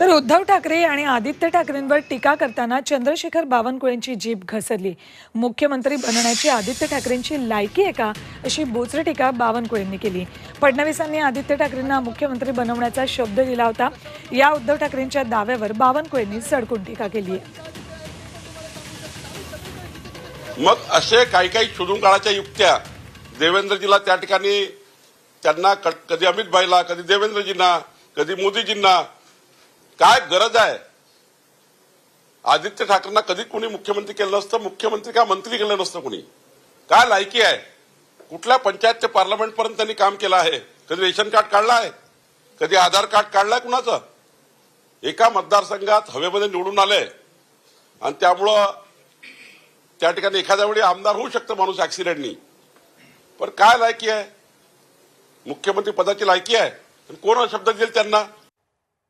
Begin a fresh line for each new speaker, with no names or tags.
तर उद्धव ठाकरे आणि आदित्य ठाकरेंवर टीका करताना चंद्रशेखर बावनकुळेंची जीभ घसरली. मुख्यमंत्री बनण्याची आदित्य ठाकरेंची लायकी आहे का अशी बोचरी टीका बावनकुळेंनी केली. फडणवीसांनी आदित्य ठाकरेंना मुख्यमंत्री बनवण्याचा शब्द दिला होता. या उद्धव ठाकरेंच्या दाव्यावर बावनकुळेंनी सडकून टीका केली आहे.
मग असे काही काही शोधून युक्त्या देवेंद्रजीला त्या ठिकाणी त्यांना क- कधी अमित भाईला कधी देवेंद्रजींना कधी मोदीजींना काय गरज आहे? आदित्य ठाकरेंना कधी कोणी मुख्यमंत्री केलं नसतं मुख्यमंत्री का मंत्री केलं नसतं कोणी? काय लायकी आहे? कुठल्या पंचायत ते पार्लमेंट पर्यंत त्यांनी काम केलं आहे? कधी रेशन कार्ड काढलं आहे? कधी आधार कार्ड काढलंय कुणाचं? एका मतदारसंघात हवेमध्ये निवडून आले. आणि त्यामुळं त्या ठिकाणी एखाद्या वेळी आमदार होऊ शकतं माणूस ऍक्सिडेंटनी पण काय लायकी आहे? मुख्यमंत्री पदाची लायकी आहे. कोण शब्द देईल त्यांना?